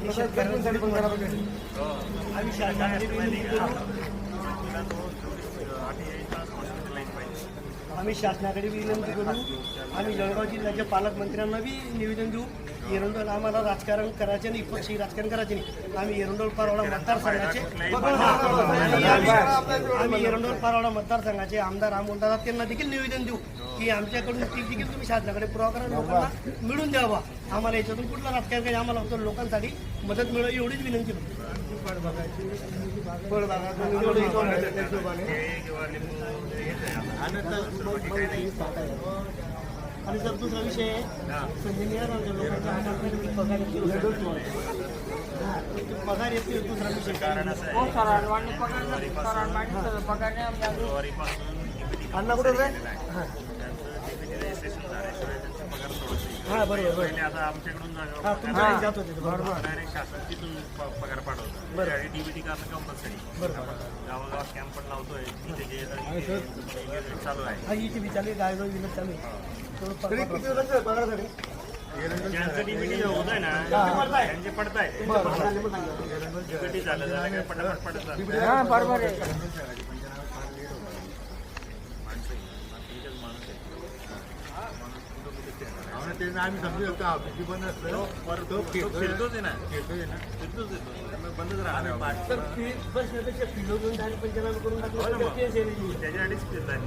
आणि शेतकऱ्यांसाठी पण पाहिजे आम्ही शासनाकडे विनंती करू. आम्ही जळगाव जिल्ह्याच्या पालकमंत्र्यांना बी निवेदन देऊ. एरंडोल आम्हाला राजकारण करायचे नाही पक्षी राजकारण करायचे नाही. आम्ही एरंडोल पारवाडा मतदारसंघाचे आम्ही- एरंडोल पारवडा मतदारसंघाचे आमदार अमोलदादा त्यांना देखील निवेदन देऊ की आमच्याकडून ती देखील तुम्ही शासनाकडे पुरावा करा लोकांना मिळून द्यावा. आम्हाला याच्यातून कुठलं राजकारण काही आम्हाला फक्त लोकांसाठी मदत मिळावी एवढीच विनंती करतो आणि सर दुसरा विषय आहे संजय निराधारच्या लोकांच्या हातात पगार येतो हा, ते पगार येतो दुसरा विषय. कारण हो आहे. सर आणि पगार सर नाही अण्णा कुठं रे हा बरोबर आता आमच्याकडून जात बरोबर. डायरेक्ट शासन तिथून पगार पाठवतात त्यावेळी डीबीटी करणं कंपल्सरी गावागावात कॅम्प पण लावतोय. तिथे जे engagement चालू आहे. हा ज्यांचं डीबीटी होत आहे ना त्यांचे पडताय. झालं काय पटापट पडत जातं. हा बरोबर आहे माणसं आहे. बाकी एकच माणूस आहे. माणूस कुठं कुठे फिरणार आहे. तो पर- तो फिरतोच आहे ना फिरतोच येतो बंदच राहणार तर पंचनामे करून. त्याच्यासाठीच फिरताय